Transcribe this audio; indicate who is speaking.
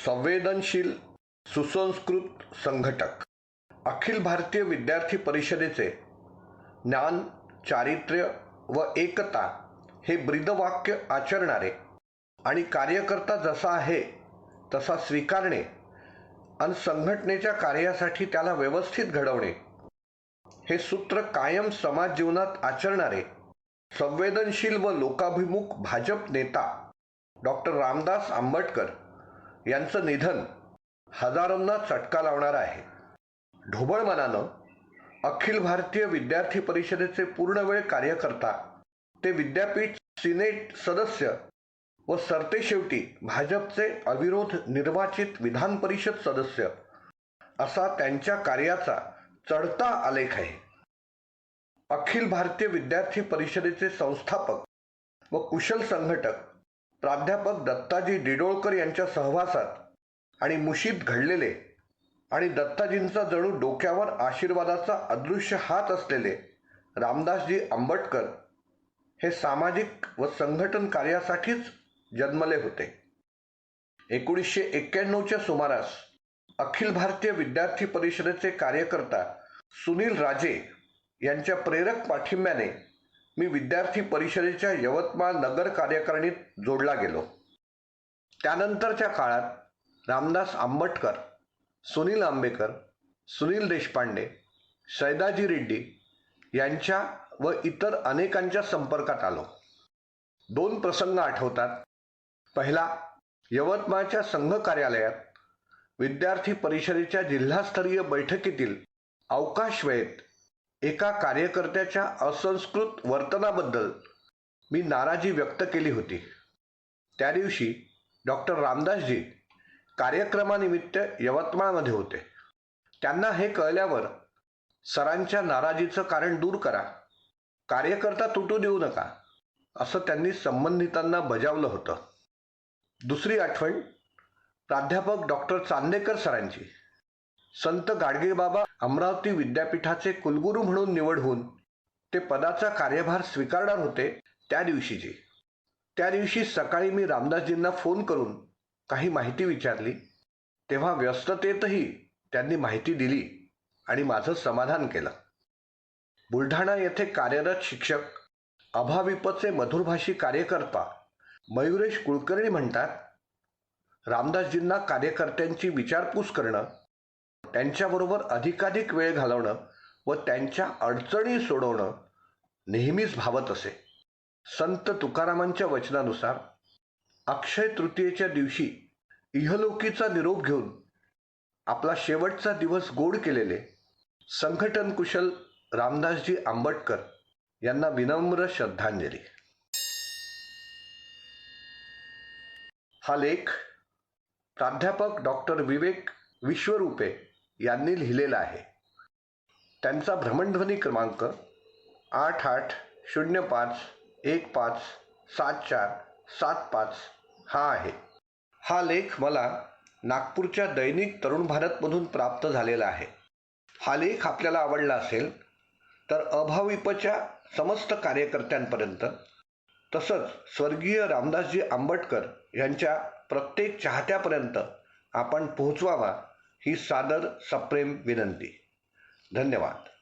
Speaker 1: संवेदनशील सुसंस्कृत संघटक अखिल भारतीय विद्यार्थी परिषदेचे ज्ञान चारित्र्य व एकता हे ब्रीदवाक्य आचरणारे आणि कार्यकर्ता जसा आहे तसा स्वीकारणे आणि संघटनेच्या कार्यासाठी त्याला व्यवस्थित घडवणे हे सूत्र कायम समाज जीवनात आचरणारे संवेदनशील व लोकाभिमुख भाजप नेता डॉक्टर रामदास आंबटकर यांचं निधन हजारोंना चटका लावणार आहे. ढोबळ मनानं अखिल भारतीय विद्यार्थी परिषदेचे पूर्णवेळ कार्यकर्ता ते विद्यापीठ सिनेट सदस्य व सरतेशेवटी भाजपचे अविरोध निर्वाचित विधान परिषद सदस्य असा त्यांच्या कार्याचा चढता आलेख आहे. अखिल भारतीय विद्यार्थी परिषदेचे संस्थापक व कुशल संघटक प्राध्यापक दत्ताजी डिडोळकर यांच्या सहवासात आणि मुशीत घडलेले आणि दत्ताजींचा जणू डोक्यावर आशीर्वादाचा अदृश्य हात असलेले रामदासजी आंबटकर हे सामाजिक व संघटन कार्यासाठीच जन्मले होते. एकोणीसशे एक्क्याण्णवच्या सुमारास अखिल भारतीय विद्यार्थी परिषदेचे कार्यकर्ता सुनील राजे यांच्या प्रेरक पाठिंब्याने मी विद्यार्थी परिषदेच्या यवतमाळ नगर कार्यकारिणीत जोडला गेलो. त्यानंतरच्या काळात रामदास आंबटकर सुनील आंबेकर सुनील देशपांडे सैदाजी रेड्डी यांच्या व इतर अनेकांच्या संपर्कात आलो. दोन प्रसंग आठवतात. पहिला यवतमाळच्या संघ कार्यालयात विद्यार्थी परिषदेच्या जिल्हास्तरीय बैठकीतील अवकाश वेळेत एका कार्यकर्त्याच्या असंस्कृत वर्तनाबद्दल मी नाराजी व्यक्त केली होती. त्या दिवशी डॉक्टर रामदासजी कार्यक्रमानिमित्त यवतमाळमध्ये होते. त्यांना हे कळल्यावर सरांच्या नाराजीचं कारण दूर करा. कार्यकर्ता तुटू देऊ नका असं त्यांनी संबंधितांना बजावलं होतं. दुसरी आठवण प्राध्यापक डॉक्टर चांदेकर सरांची. संत गाडगेबाबा अमरावती विद्यापीठाचे कुलगुरू म्हणून निवड होऊन ते पदाचा कार्यभार स्वीकारणार होते त्या दिवशीची. त्या दिवशी सकाळी मी रामदासजींना फोन करून काही माहिती विचारली. तेव्हा व्यस्ततेतही त्यांनी माहिती दिली आणि माझं समाधान केलं. बुलढाणा येथे कार्यरत शिक्षक अभाविपचे मधुरभाषी कार्यकर्ता मयुरेश कुलकर्णी म्हणतात रामदासजींना कार्यकर्त्यांची विचारपूस करणं त्यांच्याबरोबर अधिकाधिक वेळ घालवणं व त्यांच्या अडचणी सोडवणं नेहमीच भावत असे. संत तुकारामांच्या वचनानुसार अक्षय तृतीयेच्या दिवशी इहलोकीचा निरोप घेऊन आपला शेवटचा दिवस गोड केलेले संघटन कुशल रामदासजी आंबटकर यांना विनम्र श्रद्धांजली. हा लेख प्राध्यापक डॉक्टर विवेक विश्वरूपे यांनी लिहिलेला आहे. त्यांचा भ्रमणध्वनी क्रमांक आठ आठ शून्य पाच एक पाच सात चार सात पाच हा आहे. हा लेख मला नागपूरच्या दैनिक तरुण भारतमधून प्राप्त झालेला आहे. हा लेख आपल्याला आवडला असेल तर अभाविपच्या समस्त कार्यकर्त्यांपर्यंत तसंच स्वर्गीय रामदासजी आंबटकर यांच्या प्रत्येक चाहत्यापर्यंत आपण पोहोचवावा ही सादर सप्रेम विनंती. धन्यवाद.